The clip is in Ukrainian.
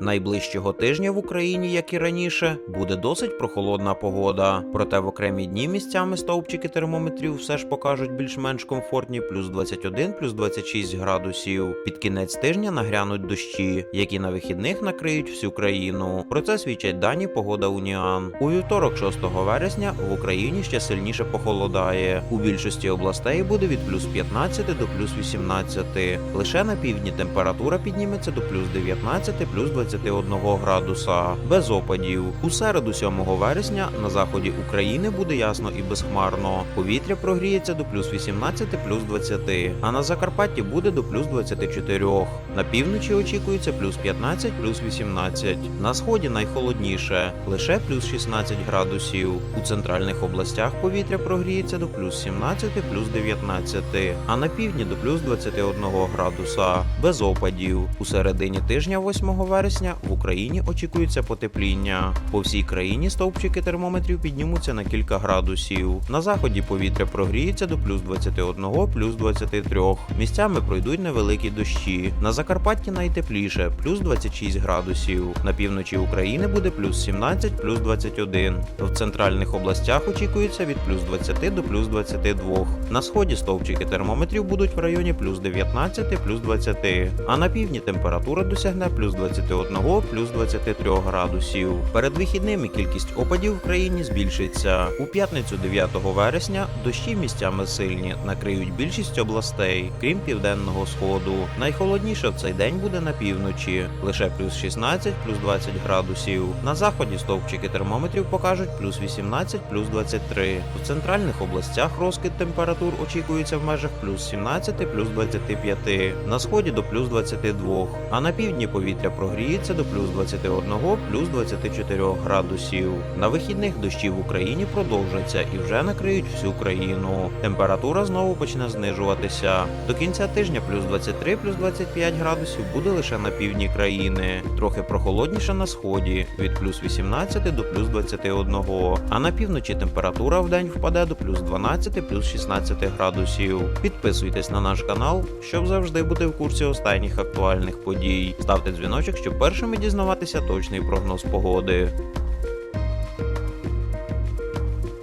Найближчого тижня в Україні, як і раніше, буде досить прохолодна погода. Проте в окремі дні місцями стовпчики термометрів все ж покажуть більш-менш комфортні плюс 21, плюс 26 градусів. Під кінець тижня нагрянуть дощі, які на вихідних накриють всю країну. Про це свідчать дані погода Уніан. У вівторок, 6 вересня, в Україні ще сильніше похолодає. У більшості областей буде від плюс 15 до плюс 18. Лише на півдні температура підніметься до плюс 19, плюс 21 градуса. Без опадів. У середу, 7 вересня, на заході України буде ясно і безхмарно. Повітря прогріється до плюс 18, плюс 20, а на Закарпатті буде до плюс 24. На півночі очікується плюс 15, плюс 18. На сході найхолодніше, лише плюс 16 градусів. У центральних областях повітря прогріється до плюс 17, плюс 19, а на півдні до плюс 21 градуса. Без опадів. У середині тижня, 8 вересня, в Україні очікується потепління. По всій країні стовпчики термометрів піднімуться на кілька градусів. На заході повітря прогріється до плюс 21, плюс 23. Місцями пройдуть невеликі дощі. На Закарпатті найтепліше плюс 26 градусів. На півночі України буде плюс 17, плюс 21. В центральних областях очікується від плюс 20 до плюс 22. На сході стовпчики термометрів будуть в районі плюс 19, плюс 20. А на півдні температура досягне плюс 21, плюс 23 градусів. Перед вихідними кількість опадів в країні збільшиться. У п'ятницю 9 вересня дощі місцями сильні накриють більшість областей, крім південного сходу. Найхолодніше в цей день буде на півночі, лише плюс 16, плюс 20 градусів. На заході стовпчики термометрів покажуть плюс 18, плюс 23. В центральних областях розкид температур очікується в межах плюс 17, плюс 25. На сході до плюс 22. А на півдні повітря прогріється до плюс 21, плюс 24 градусів. На вихідних дощі в Україні продовжаться і вже накриють всю країну. Температура знову почне знижуватися. До кінця тижня плюс 23, плюс 25 градусів буде лише на півдні країни. Трохи прохолодніше на сході від плюс 18 до плюс 21. А на півночі температура в день впаде до плюс 12, плюс 16 градусів. Підписуйтесь на наш канал, щоб завжди бути в курсі останніх актуальних подій. Ставте дзвіночок, щоб першими дізнаватися точний прогноз погоди.